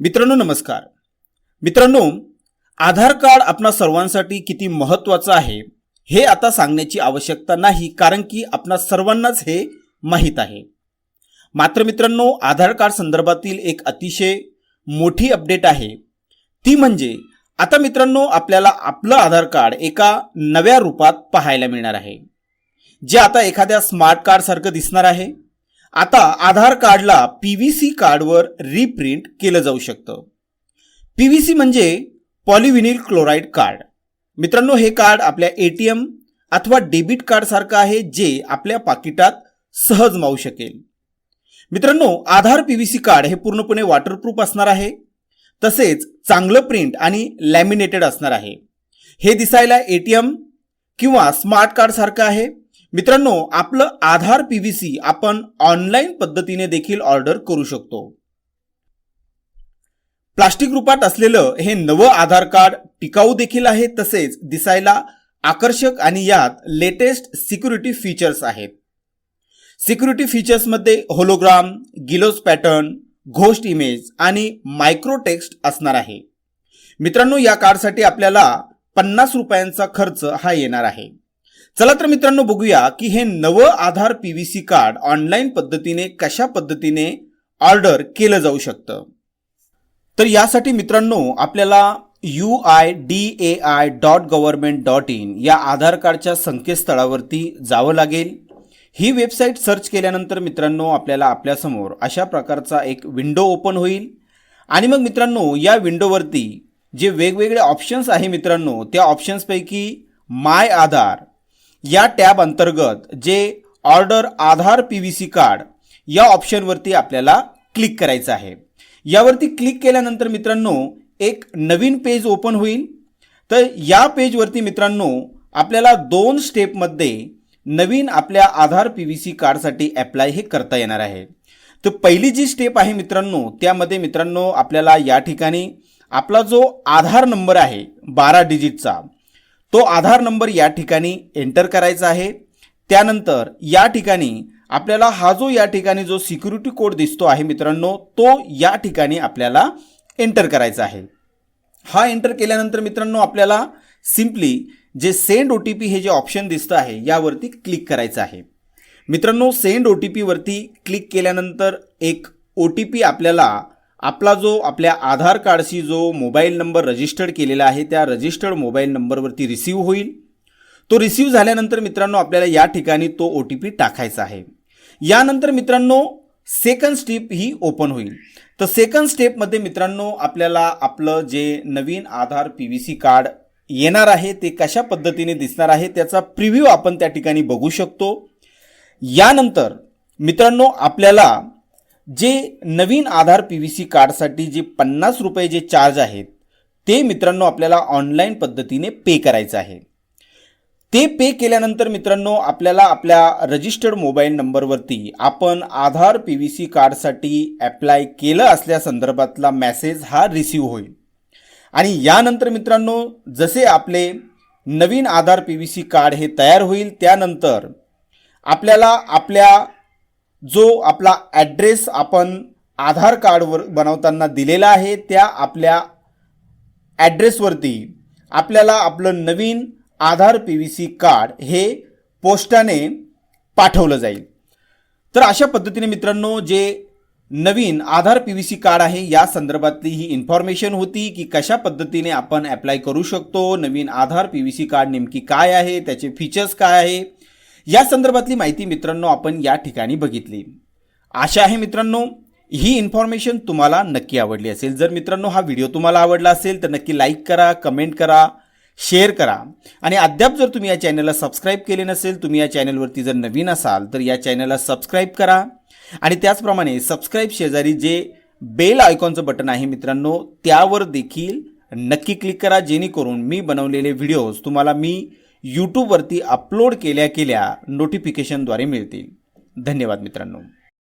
मित्रांनो नमस्कार. मित्रांनो आधार कार्ड आपणा सर्वांसाठी किती महत्त्वाचं आहे हे आता सांगण्याची आवश्यकता नाही कारण की आपणा सर्वांनाच हे माहीत आहे. मात्र मित्रांनो आधार कार्ड संदर्भातील एक अतिशय मोठी अपडेट आहे. ती म्हणजे आता मित्रांनो आपल्याला आपलं आधार कार्ड एका नव्या रूपात पाहायला मिळणार आहे. जे आता एखाद्या स्मार्ट कार्डसारखं दिसणार आहे. आता आधार कार्डला पी व्ही सी कार्डवर रिप्रिंट केलं जाऊ शकतं. पी व्ही सी म्हणजे पॉलिव्हिनिल क्लोराईड कार्ड. मित्रांनो हे कार्ड आपल्या ए टी एम अथवा डेबिट कार्डसारखं आहे जे आपल्या पाकिटात सहज मावू शकेल. मित्रांनो Aadhaar P V C card हे पूर्णपणे वॉटरप्रूफ असणार आहे. तसेच चांगलं प्रिंट आणि लॅमिनेटेड असणार आहे. हे दिसायला ए टी एम किंवा स्मार्ट कार्डसारखं आहे. मित्रांनो आपलं आधार पी व्ही सी आपण ऑनलाईन पद्धतीने देखील ऑर्डर करू शकतो. प्लास्टिक रूपात असलेलं हे नवं आधार कार्ड टिकाऊ देखील आहे तसेच दिसायला आकर्षक आणि यात लेटेस्ट सिक्युरिटी फीचर्स आहेत. Security फीचर्समध्ये hologram guilloche pattern ghost image आणि मायक्रोटेक्स्ट असणार आहे. मित्रांनो या कार्डसाठी आपल्याला पन्नास रुपयांचा खर्च हा येणार आहे. चला तर मित्रांनो बघूया की हे नवं Aadhaar P V C card online पद्धतीने कशा पद्धतीने ऑर्डर केलं जाऊ शकतं? तर यासाठी मित्रांनो आपल्याला U I D A I dot government dot in या आधार कार्डच्या संकेतस्थळावरती जावं लागेल. ही वेबसाईट सर्च केल्यानंतर मित्रांनो आपल्याला आपल्यासमोर अशा प्रकारचा एक विंडो ओपन होईल. आणि मग मित्रांनो या विंडोवरती जे वेगवेगळे ऑप्शन्स आहे मित्रांनो त्या ऑप्शन्सपैकी माय आधार या टॅब अंतर्गत जे order Aadhaar P V C card या ऑप्शनवरती आपल्याला क्लिक करायचं आहे. यावरती क्लिक केल्यानंतर मित्रांनो एक नवीन पेज ओपन होईल. तर या पेजवरती मित्रांनो आपल्याला दोन स्टेपमध्ये नवीन आपल्या आधार पी व्ही सी कार्डसाठी अप्लाय हे करता येणार आहे. तर पहिली जी स्टेप आहे मित्रांनो त्यामध्ये मित्रांनो आपल्याला या ठिकाणी आपला जो आधार नंबर आहे बारा डिजिटचा तो आधार नंबर या ठिकाणी एंटर करायचा आहे. त्यानंतर या ठिकाणी आपल्याला हा जो या ठिकाणी जो सिक्युरिटी कोड दिसतो आहे मित्रांनो तो या ठिकाणी आपल्याला एंटर करायचा आहे. हा एंटर केल्यानंतर मित्रांनो आपल्याला सिम्पली जे सेंड ओ टी पी हे जे ऑप्शन दिसतं आहे यावरती क्लिक करायचं आहे. मित्रांनो सेंड ओ टी पीवरती क्लिक केल्यानंतर एक ओ टी पी आपल्याला आपला जो आपल्या आधार कार्डशी जो मोबाईल नंबर रजिस्टर्ड केलेला आहे त्या रजिस्टर्ड मोबाईल नंबरवरती रिसीव्ह होईल. तो रिसीव्ह झाल्यानंतर मित्रांनो आपल्याला या ठिकाणी तो ओ टी पी टाकायचा आहे. यानंतर मित्रांनो सेकंड स्टेप ही ओपन होईल. तर सेकंड स्टेपमध्ये मित्रांनो आपल्याला आपलं जे नवीन Aadhaar P V C card येणार आहे ते कशा पद्धतीने दिसणार आहे त्याचा प्रिव्ह्यू आपण त्या ठिकाणी बघू शकतो. यानंतर मित्रांनो आपल्याला जे नवीन आधार पी व्ही सी कार्डसाठी जे पन्नास रुपये जे चार्ज आहेत ते मित्रांनो आपल्याला ऑनलाईन पद्धतीने पे करायचं आहे. ते पे केल्यानंतर मित्रांनो आपल्याला आपल्या रजिस्टर्ड मोबाईल नंबरवरती आपण आधार पी व्ही सी कार्डसाठी ॲप्लाय केलं असल्या संदर्भातला मॅसेज हा रिसीव होईल. आणि यानंतर मित्रांनो जसे आपले नवीन Aadhaar P V C card हे तयार होईल त्यानंतर आपल्याला आपल्या जो आपला ॲड्रेस आपण आधार कार्डवर बनवताना दिलेला आहे त्या आपल्या ॲड्रेसवरती आपल्याला आपलं नवीन Aadhaar P V C card हे पोस्टाने पाठवलं जाईल. तर अशा पद्धतीने मित्रांनो जे नवीन Aadhaar P V C card आहे या संदर्भातली ही इन्फॉर्मेशन होती की कशा पद्धतीने आपण अप्लाय करू शकतो नवीन Aadhaar P V C card नेमकी काय आहे त्याचे फीचर्स काय आहे या संदर्भातली माहिती मित्रांनो आपण या ठिकाणी बघितली. आशा आहे मित्रांनो ही इन्फॉर्मेशन तुम्हाला नक्की आवडली असेल. जर मित्रांनो हा व्हिडिओ तुम्हाला आवडला असेल तर नक्की लाईक करा कमेंट करा शेअर करा. आणि अद्याप जर तुम्ही या चॅनलला सबस्क्राईब केले नसेल तुम्ही या चॅनलवरती जर नवीन असाल तर या चॅनलला सबस्क्राईब करा. आणि त्याचप्रमाणे सबस्क्राईब शेजारी जे बेल आयकॉनचं बटन आहे मित्रांनो त्यावर देखील नक्की क्लिक करा. जेणेकरून मी बनवलेले व्हिडिओज तुम्हाला मी यूट्यूबवरती अपलोड केल्या केल्या नोटिफिकेशनद्वारे मिळतील. धन्यवाद मित्रांनो.